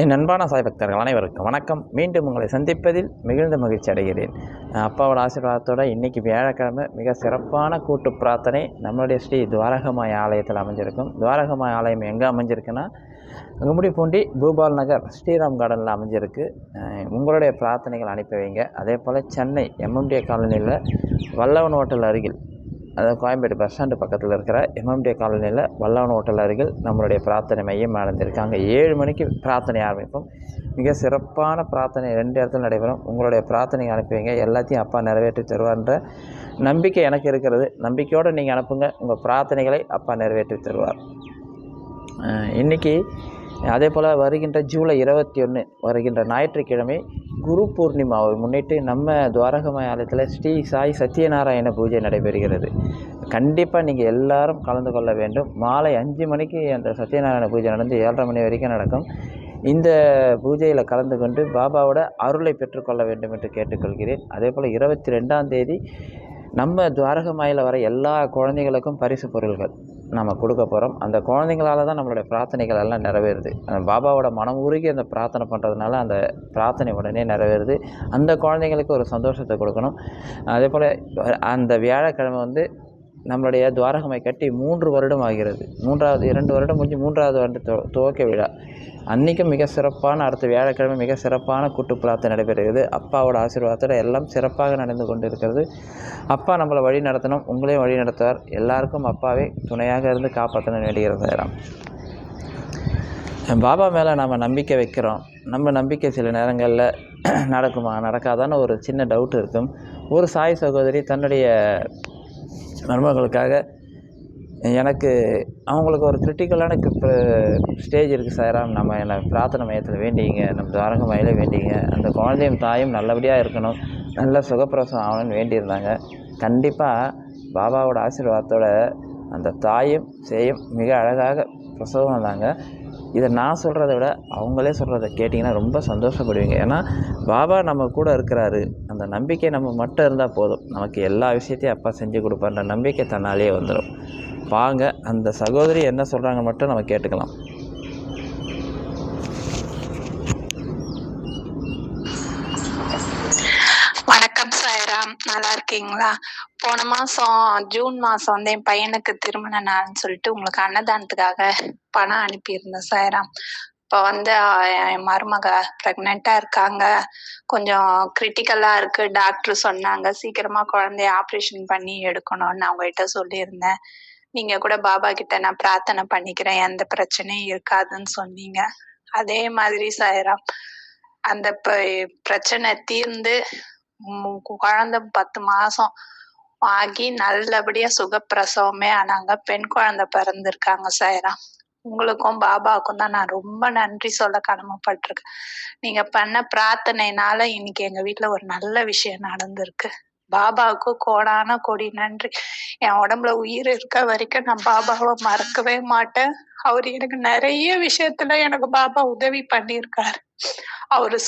என் அன்பான சாய் பக்தர்கள் அனைவருக்கும் வணக்கம். மீண்டும் உங்களை சந்திப்பதில் மிகுந்த மகிழ்ச்சி அடைகிறேன். அப்பாவோட ஆசீர்வாதத்தோட இன்றைக்கி வியாழக்கிழமை மிக சிறப்பான கூட்டு பிரார்த்தனை நம்மளுடைய ஸ்ரீ துவாரகமாய் ஆலயத்தில் அமைஞ்சிருக்கும். துவாரகமாய் ஆலயம் எங்கே அமைஞ்சிருக்குன்னா கும்மிடிப்பூண்டி பூபால் நகர் ஸ்ரீராம் கார்டனில் அமைஞ்சிருக்கு. உங்களுடைய பிரார்த்தனைகள் அனுப்பி வைங்க. அதே போல் சென்னை எம்எம்டிஏ காலனியில் வல்லவன் ஹோட்டல் அருகில் அதாவது கோயம்பேடு பஸ் ஸ்டாண்டு பக்கத்தில் இருக்கிற எம்எம்டி காலனியில் வல்லவன் ஹோட்டல் அருகில் நம்மளுடைய பிரார்த்தனை மையம் நடந்திருக்கு அங்கே ஏழு மணிக்கு பிரார்த்தனை ஆரம்பிப்போம். மிக சிறப்பான பிரார்த்தனை ரெண்டு இடத்துல நடைபெறும். உங்களுடைய பிரார்த்தனை அனுப்புவீங்க. எல்லாத்தையும் அப்பா நிறைவேற்றி தருவார்ன்ற நம்பிக்கை எனக்கு இருக்கிறது. நம்பிக்கையோடு நீங்கள் அனுப்புங்க. உங்கள் பிரார்த்தனைகளை அப்பா நிறைவேற்றி தருவார். இன்றைக்கி இன்னைக்கு அதே போல் வருகின்ற ஜூலை இருபத்தி ஒன்று வருகின்ற ஞாயிற்றுக்கிழமை குரு பூர்ணிமாவை முன்னிட்டு நம்ம துவாரக ஆலயத்தில் ஸ்ரீ சாய் சத்யநாராயண பூஜை நடைபெறுகிறது. கண்டிப்பாக நீங்கள் எல்லாரும் கலந்து கொள்ள வேண்டும். மாலை அஞ்சு மணிக்கு அந்த சத்யநாராயண பூஜை நடந்து ஏழரை மணி வரைக்கும் நடக்கும். இந்த பூஜையில் கலந்து கொண்டு பாபாவோட அருளை பெற்றுக்கொள்ள வேண்டும் என்று கேட்டுக்கொள்கிறேன். அதே போல் இருபத்தி ரெண்டாம் தேதி நம்ம துவாரகமாயில் வர எல்லா குழந்தைகளுக்கும் பரிசு பொருள்கள். நம்ம கொடுக்க போகிறோம் அந்த குழந்தைங்களால தான் நம்மளுடைய பிரார்த்தனைகள் எல்லாம் நிறைவேறுது. பாபாவோட மனம் உருகி அந்த பிரார்த்தனை பண்ணுறதுனால அந்த பிரார்த்தனை உடனே நிறைவேறுது. அந்த குழந்தைங்களுக்கு ஒரு சந்தோஷத்தை கொடுக்கணும். அதே போல் அந்த வியாழக்கிழமை வந்து நம்மளுடைய துவாரகமை கட்டி மூன்று வருடம் ஆகிறது. மூன்றாவது இரண்டு வருடம் முடிஞ்சு மூன்றாவது வருட துவக்க விழா. அன்றைக்கும் மிக சிறப்பான அடுத்த வியாழக்கிழமை மிக சிறப்பான கூட்டு பிரார்த்தனை நடைபெறுகிறது. அப்பாவோட ஆசீர்வாதத்தோடு எல்லாம் சிறப்பாக நடந்து கொண்டு இருக்கிறது அப்பா நம்மளை வழி நடத்தணும் உங்களையும் வழி நடத்துவார். எல்லாருக்கும் அப்பாவே துணையாக இருந்து காப்பாற்றணும் வேண்டியிருந்தாராம் பாபா மேலே நம்ம நம்பிக்கை வைக்கிறோம். நம்ம நம்பிக்கை சில நேரங்களில் நடக்குமா? நடக்காதான்னு ஒரு சின்ன டவுட் இருக்கும். ஒரு சாய் சகோதரி தன்னுடைய மருமகளுக்காக எனக்கு அவங்களுக்கு ஒரு கிரிட்டிக்கலான ஸ்டேஜ் இருக்குது சாராம் நம்ம என்னை பிரார்த்தனை மையத்தில் வேண்டிங்க நம்ம துவாரக மயில வேண்டிங்க அந்த குழந்தையும் தாயும் நல்லபடியாக இருக்கணும் நல்ல சுகப்பிரசவம் ஆகணும்னு வேண்டியிருந்தாங்க. கண்டிப்பாக பாபாவோட ஆசீர்வாதத்தோட அந்த தாயும் சேயும் மிக அழகாக பிரசவம் வந்தாங்க இதை நான் சொல்கிறத விட அவங்களே சொல்கிறத கேட்டிங்கன்னா ரொம்ப சந்தோஷப்படுவீங்க. ஏன்னா பாபா நம்ம கூட இருக்கிறாரு. அந்த நம்பிக்கை நம்ம மட்டும் இருந்தால் போதும். நமக்கு எல்லா விஷயத்தையும் அப்பா செஞ்சு கொடுப்பார்ன்ற நம்பிக்கை தன்னாலேயே வந்துடும் வாங்க. அந்த சகோதரி என்ன சொல்கிறாங்க மட்டும் நம்ம கேட்டுக்கலாம். வணக்கம் சாயராம். நல்லா இருக்கீங்களா? போன மாசம் ஜூன் மாசம் வந்து என் பையனுக்கு திருமண நாள்னு சொல்லிட்டு உங்களுக்கு அன்னதானத்துக்காக பணம் அனுப்பியிருந்தேன் சாயராம். இப்போ வந்து என் மருமக ப்ரெக்னெண்ட்டாக இருக்காங்க. கொஞ்சம் கிரிட்டிக்கலாக இருக்கு. டாக்டர் சொன்னாங்க. சீக்கிரமாக குழந்தைய ஆப்ரேஷன் பண்ணி எடுக்கணும்னு அவங்ககிட்ட சொல்லியிருந்தேன். நீங்க கூட பாபா கிட்ட நான் பிரார்த்தனை பண்ணிக்கிறேன். எந்த பிரச்சனையும் இருக்காதுன்னு சொன்னீங்க. அதே மாதிரி சாயராம் அந்த பிரச்சனை தீர்ந்து குழந்த குழந்தை பத்து மாசம் ஆகி நல்லபடியா சுகப்பிரசவமே ஆனாங்க. பெண் குழந்தை பிறந்திருக்காங்க சாயராம். உங்களுக்கும் பாபாவுக்கும் தான் நான் ரொம்ப நன்றி சொல்ல கடமைப்பட்டிருக்கேன். நீங்க பண்ண பிரார்த்தனைனால இன்னைக்கு எங்க வீட்டுல ஒரு நல்ல விஷயம் நடந்திருக்கு. பாபாவுக்கு கோடான கொடி. நன்றி. என் உடம்புல உயிர் இருக்க வரைக்கும் நான் பாபாவை மறக்கவே மாட்டேன். அவர் எனக்கு நிறைய விஷயத்துல எனக்கு பாபா உதவி பண்ணியிருக்காரு. அவரு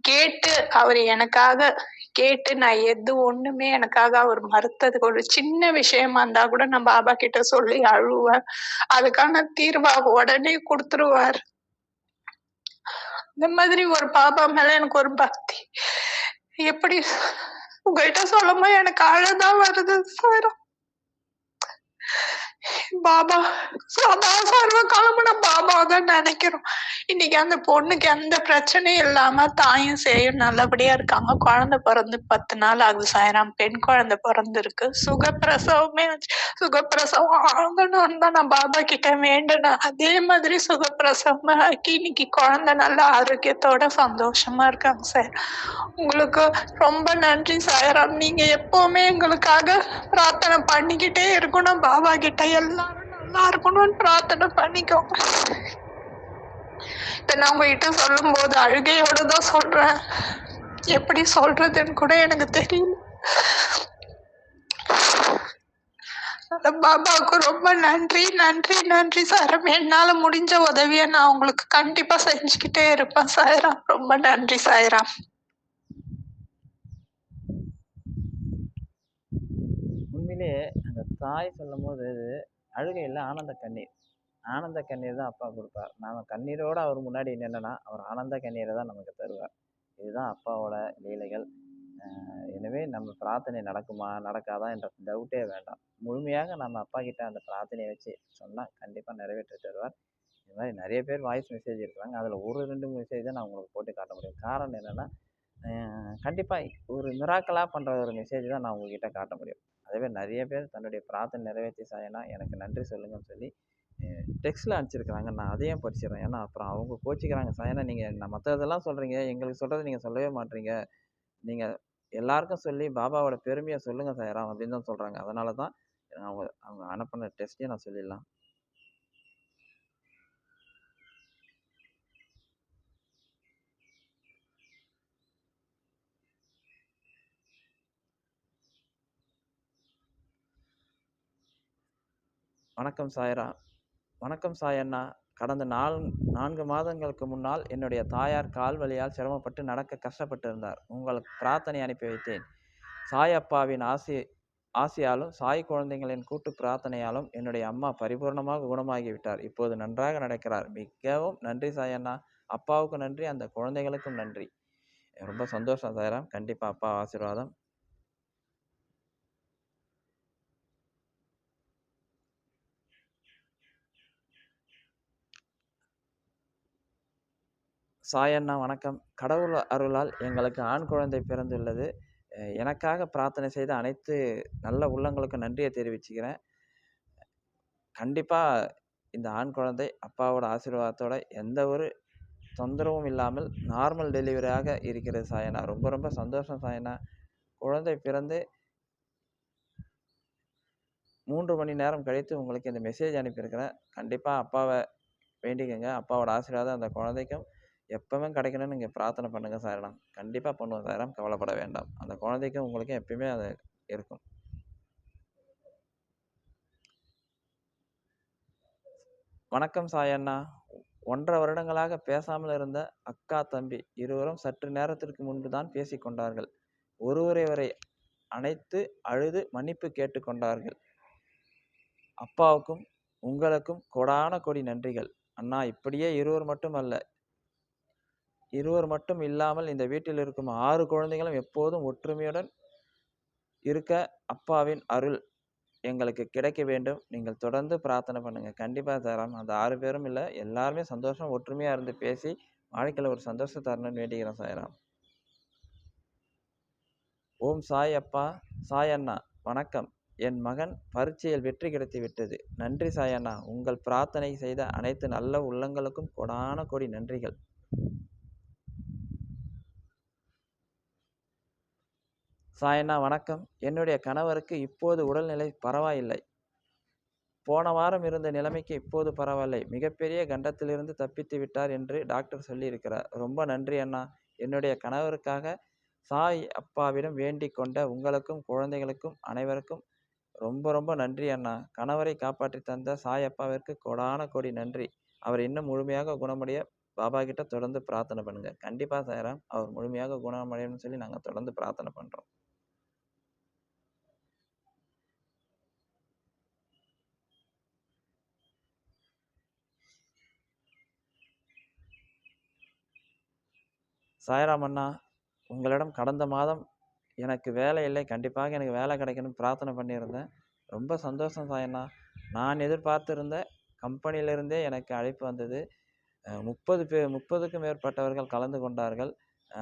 கேட்டு அவர் எனக்காக கேட்டு நான் எது ஒண்ணுமே எனக்காக அவர் மறுத்ததுக்கு ஒரு சின்ன விஷயமா இருந்தா கூட நான் பாபா கிட்ட சொல்லி அழுவேன். அதுக்கான தீர்வா உடனே கொடுத்துருவார். இந்த மாதிரி ஒரு பாபா மேல எனக்கு ஒரு பக்தி. எப்படி உங்கள்கிட்ட சொல்லும்போது எனக்கு அழதான் வருது சார். பாபா சதா சர்வ காலமும் நான் பாபாவை தான் நினைக்கிறோம். இன்னைக்கு அந்த பொண்ணுக்கு எந்த பிரச்சனையும் இல்லாம தாயும் சேயும் நல்லபடியா இருக்காங்க. குழந்தை பிறந்து பத்து நாள் ஆகுது சாயராம். பெண் குழந்தை பிறந்திருக்கு. சுகப்பிரசவமே சுகப்பிரசவம் ஆகணும்னு தான் நான் பாபா கிட்ட வேண்டினேன். அதே மாதிரி சுகப்பிரசவம் ஆக்கி இன்னைக்கு குழந்தை நல்ல ஆரோக்கியத்தோட சந்தோஷமா இருக்காங்க சார். உங்களுக்கு ரொம்ப நன்றி சாயராம். நீங்க எப்பவுமே எங்களுக்காக பிரார்த்தனை பண்ணிக்கிட்டே இருக்கணும். பாபா கிட்ட எல்லாம் நல்லா இருக்கணும்னு பிரார்த்தனை பண்ணிக்கோங்க இதை நான் உங்ககிட்ட சொல்லும் போது அழுகையோட தான் சொல்றேன். எப்படி சொல்றதுன்னு கூட எனக்கு தெரியல. அந்த பாபாவுக்கு ரொம்ப நன்றி நன்றி நன்றி சார். என்னால முடிஞ்ச உதவியை நான் உங்களுக்கு கண்டிப்பா செஞ்சுக்கிட்டே இருப்பேன் சாய்ராம் ரொம்ப நன்றி சாய்ராம் உண்மையிலே அந்த தாய் சொல்லும் போது அழுகையில் ஆனந்த கண்ணீர். ஆனந்த கண்ணீர் தான் அப்பா கொடுப்பார். நாம் கண்ணீரோடு அவர் முன்னாடி நின்னோன்னா அவர் ஆனந்த கண்ணீரை தான் நமக்கு தருவார். இதுதான் அப்பாவோட லீலைகள். எனவே நம்ம பிரார்த்தனை நடக்குமா நடக்காதா என்ற டவுட்டே வேண்டாம். முழுமையாக நம்ம அப்பா கிட்ட அந்த பிரார்த்தனையை வச்சு சொன்னால் கண்டிப்பாக நிறைவேற்றி தருவார். இது மாதிரி நிறைய பேர் வாய்ஸ் மெசேஜ் இருக்கிறாங்க. அதில் ஒரு ரெண்டு மெசேஜ் தான் நான் உங்களுக்கு போட்டு காட்ட முடியும். காரணம் என்னென்னா கண்டிப்பாக ஒரு மிராக்கலாக பண்ணுற ஒரு மெசேஜ் தான் நான் உங்ககிட்ட காட்ட முடியும். அதேமாதிரி நிறைய பேர் தன்னுடைய பிரார்த்தனை நிறைவேற்றி சாயனா எனக்கு நன்றி சொல்லுங்கன்னு சொல்லி டெக்ஸ்ட்டில் அனுப்பிச்சிருக்கிறாங்க. நான் அதையும் படிச்சிடுறேன். ஏன்னா அப்புறம் அவங்க கோச்சிக்கிறாங்க. சாயனா நீங்கள் நான் மற்றதெல்லாம் சொல்கிறீங்க எங்களுக்கு சொல்கிறத நீங்கள் சொல்லவே மாட்டீங்க. நீங்கள் எல்லாருக்கும் சொல்லி பாபாவோட பெருமையை சொல்லுங்கள் சாயரா அப்படின்னு தான் சொல்கிறாங்க அதனால தான் அவங்க அவங்க அனுப்பின டெஸ்ட்டையும் நான் சொல்லிடலாம். வணக்கம் சாயரா. வணக்கம் சாயண்ணா. கடந்த நால் நான்கு மாதங்களுக்கு முன்னால் என்னுடைய தாயார் கால் வலியால் சிரமப்பட்டு நடக்க கஷ்டப்பட்டு இருந்தார் உங்களுக்கு பிரார்த்தனை அனுப்பி வைத்தேன். சாய் அப்பாவின் ஆசி ஆசையாலும் சாய் குழந்தைகளின் கூட்டு பிரார்த்தனையாலும் என்னுடைய அம்மா பரிபூர்ணமாக குணமாகிவிட்டார். இப்போது நன்றாக நடக்கிறார். மிகவும் நன்றி சாயண்ணா. அப்பாவுக்கு நன்றி அந்த குழந்தைகளுக்கும் நன்றி. ரொம்ப சந்தோஷம் சாயராம் கண்டிப்பாக அப்பா ஆசீர்வாதம். சாயண்ணா வணக்கம். கடவுள் அருளால் எங்களுக்கு ஆண் குழந்தை பிறந்துள்ளது. எனக்காக பிரார்த்தனை செய்த அனைத்து நல்ல உள்ளங்களுக்கும் நன்றியை தெரிவிச்சுக்கிறேன். கண்டிப்பாக இந்த ஆண் குழந்தை அப்பாவோட ஆசீர்வாதத்தோட எந்த ஒரு தொந்தரவும் இல்லாமல் நார்மல் டெலிவரியாக இருக்கிறது சாயண்ணா ரொம்ப ரொம்ப சந்தோஷம் சாயண்ணா குழந்தை பிறந்து மூன்று மணி நேரம் கழித்து உங்களுக்கு இந்த மெசேஜ் அனுப்பியிருக்கிறேன். கண்டிப்பாக அப்பாவை வேண்டிக்கங்க. அப்பாவோட ஆசீர்வாதம் அந்த குழந்தைக்கும் எப்போவுமே கிடைக்கணும்னு நீங்கள் பிரார்த்தனை பண்ணுங்கள் சாயராம் கண்டிப்பாக பண்ணுவோம் சாயராம் கவலைப்பட வேண்டாம். அந்த குழந்தைக்கும் உங்களுக்கும் எப்பயுமே அது இருக்கும். வணக்கம் சாயண்ணா ஒன்றரை வருடங்களாக பேசாமல் இருந்த அக்கா தம்பி இருவரும் சற்று நேரத்திற்கு முன்பு தான் பேசிக்கொண்டார்கள் ஒருவரை வரை அணைத்து அழுது மன்னிப்பு கேட்டுக்கொண்டார்கள் அப்பாவுக்கும் உங்களுக்கும் கொடான கொடி நன்றிகள். அண்ணா இப்படியே இருவர் மட்டும் அல்ல இருவர் மட்டும் இல்லாமல் இந்த வீட்டில் இருக்கும் ஆறு குழந்தைகளும் எப்போதும் ஒற்றுமையுடன் இருக்க அப்பாவின் அருள் எங்களுக்கு கிடைக்க வேண்டும். நீங்கள் தொடர்ந்து பிரார்த்தனை பண்ணுங்கள் கண்டிப்பாக தரோம் அந்த ஆறு பேரும் இல்லை எல்லாருமே சந்தோஷம் ஒற்றுமையாக இருந்து பேசி வாழ்க்கையில் ஒரு சந்தோஷம் தரணும்னு வேண்டிக்கிறேன் சாய்ராம். ஓம் சாய் அப்பா சாய் அண்ணா வணக்கம். என் மகன் பரீட்சையில் வெற்றி கிடைத்து விட்டது. நன்றி சாய் அண்ணா. உங்கள் பிரார்த்தனை செய்த அனைத்து நல்ல உள்ளங்களுக்கும் கொடான கொடி நன்றிகள். சாயண்ணா வணக்கம். என்னுடைய கணவருக்கு இப்போது உடல்நிலை பரவாயில்லை. போன வாரம் இருந்த நிலைமைக்கு இப்போது பரவாயில்லை. மிகப்பெரிய கண்டத்திலிருந்து தப்பித்து விட்டார் என்று டாக்டர் சொல்லியிருக்கிறார். ரொம்ப நன்றி அண்ணா. என்னுடைய கணவருக்காக சாய் அப்பாவிடம் வேண்டிக் கொண்ட உங்களுக்கும் குழந்தைகளுக்கும் அனைவருக்கும் ரொம்ப ரொம்ப நன்றி அண்ணா. கணவரை காப்பாற்றி தந்த சாய் அப்பாவிற்கு கொடான கொடி நன்றி. அவர் இன்னும் முழுமையாக குணமடைய பாபா கிட்ட தொடர்ந்து பிரார்த்தனை பண்ணுங்க. கண்டிப்பாக சாயராம் அவர் முழுமையாக குணமடையணும்னு சொல்லி நாங்கள் தொடர்ந்து பிரார்த்தனை பண்ணுறோம் சாய்ராம் அண்ணா உங்களிடம் கடந்த மாதம் எனக்கு வேலை இல்லை. கண்டிப்பாக எனக்கு வேலை கிடைக்கணும். பிரார்த்தனை பண்ணியிருந்தேன். ரொம்ப சந்தோஷம் சாயண்ணா நான் எதிர்பார்த்திருந்த கம்பெனியிலிருந்தே எனக்கு அழைப்பு வந்தது. முப்பது பேர் முப்பதுக்கும் மேற்பட்டவர்கள் கலந்து கொண்டார்கள்.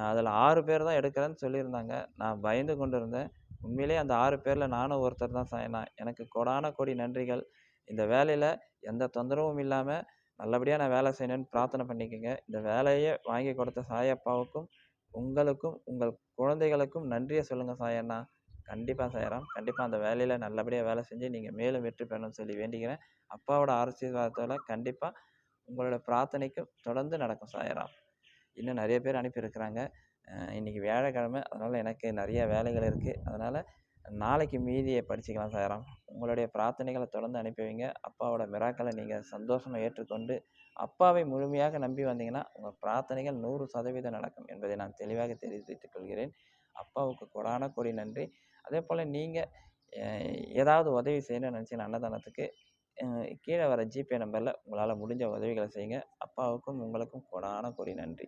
அதில் ஆறு பேர் தான் எடுக்கிறேன்னு சொல்லியிருந்தாங்க. நான் பயந்து கொண்டு இருந்தேன் உண்மையிலே அந்த ஆறு பேரில் நானும் ஒருத்தர் தான் சாயண்ணா எனக்கு கொடான கொடி நன்றிகள். இந்த வேலையில் எந்த தொந்தரவும் இல்லாமல் நல்லபடியாக நான் வேலை செய்யணும்னு பிரார்த்தனை பண்ணிக்கோங்க. இந்த வேலையை வாங்கி கொடுத்த சாயப்பாவுக்கும் உங்களுக்கும் உங்கள் குழந்தைகளுக்கும் நன்றியை சொல்லுங்கள் சாயண்ணா கண்டிப்பாக சாயராம் கண்டிப்பாக அந்த வேலையில் நல்லபடியாக வேலை செஞ்சு நீங்கள் மேலும் வெற்றி பெறணும்னு சொல்லி வேண்டிக்கிறேன். அப்பாவோட ஆசீர்வாதத்தில் கண்டிப்பாக உங்களோட பிரார்த்தனைக்கும் தொடர்ந்து நடக்கும் சாயராம் இன்னும் நிறைய பேர் அனுப்பியிருக்கிறாங்க. இன்றைக்கி இன்னைக்கு வியாழக்கிழமை அதனால் எனக்கு நிறைய வேலைகள் இருக்குது அதனால் நாளைக்கு மீதியை படிச்சுக்கலாம் சாராம் உங்களுடைய பிரார்த்தனைகளை தொடர்ந்து அனுப்பி வைங்க அப்பாவோட மிராக்களை நீங்கள் சந்தோஷமாக ஏற்றுக்கொண்டு அப்பாவை முழுமையாக நம்பி வந்தீங்கன்னா உங்கள் பிரார்த்தனைகள் நூறு சதவீதம் நடக்கும் என்பதை நான் தெளிவாக தெரிவித்துக் கொள்கிறேன். அப்பாவுக்கு கொடான கொடி நன்றி. அதே போல் நீங்கள் ஏதாவது உதவி செய்யணும்னு நினச்சிங்கன்னா அன்னதானத்துக்கு கீழே வர ஜிபே நம்பரில் உங்களால் முடிஞ்ச உதவிகளை செய்யுங்க. அப்பாவுக்கும் உங்களுக்கும் கொடான கொடி நன்றி.